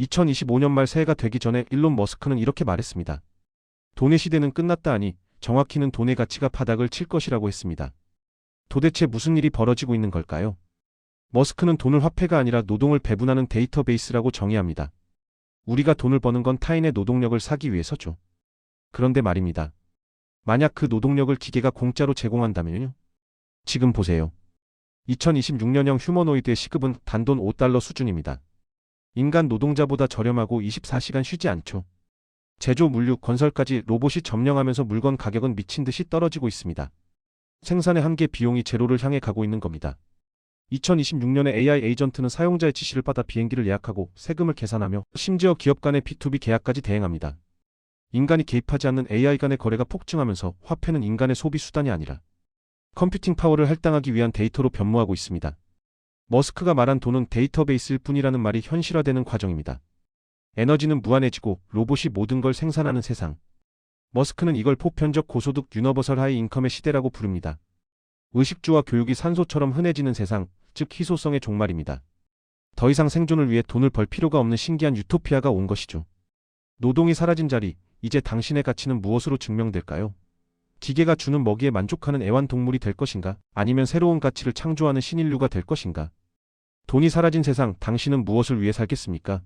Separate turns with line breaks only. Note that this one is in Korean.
2025년 말 새해가 되기 전에 일론 머스크는 이렇게 말했습니다. 돈의 시대는 끝났다 하니 정확히는 돈의 가치가 바닥을 칠 것이라고 했습니다. 도대체 무슨 일이 벌어지고 있는 걸까요? 머스크는 돈을 화폐가 아니라 노동을 배분하는 데이터베이스라고 정의합니다. 우리가 돈을 버는 건 타인의 노동력을 사기 위해서죠. 그런데 말입니다. 만약 그 노동력을 기계가 공짜로 제공한다면요? 지금 보세요. 2026년형 휴머노이드의 시급은 단돈 5달러 수준입니다. 인간 노동자보다 저렴하고 24시간 쉬지 않죠. 제조, 물류, 건설까지 로봇이 점령하면서 물건 가격은 미친 듯이 떨어지고 있습니다. 생산의 한계 비용이 제로를 향해 가고 있는 겁니다. 2026년에 AI 에이전트는 사용자의 지시를 받아 비행기를 예약하고 세금을 계산하며 심지어 기업 간의 B2B 계약까지 대행합니다. 인간이 개입하지 않는 AI 간의 거래가 폭증하면서 화폐는 인간의 소비 수단이 아니라 컴퓨팅 파워를 할당하기 위한 데이터로 변모하고 있습니다. 머스크가 말한 돈은 데이터베이스일 뿐이라는 말이 현실화되는 과정입니다. 에너지는 무한해지고 로봇이 모든 걸 생산하는 세상. 머스크는 이걸 보편적 고소득 유너버설 하이 인컴의 시대라고 부릅니다. 의식주와 교육이 산소처럼 흔해지는 세상, 즉 희소성의 종말입니다. 더 이상 생존을 위해 돈을 벌 필요가 없는 신기한 유토피아가 온 것이죠. 노동이 사라진 자리, 이제 당신의 가치는 무엇으로 증명될까요? 기계가 주는 먹이에 만족하는 애완동물이 될 것인가? 아니면 새로운 가치를 창조하는 신인류가 될 것인가? 돈이 사라진 세상, 당신은 무엇을 위해 살겠습니까?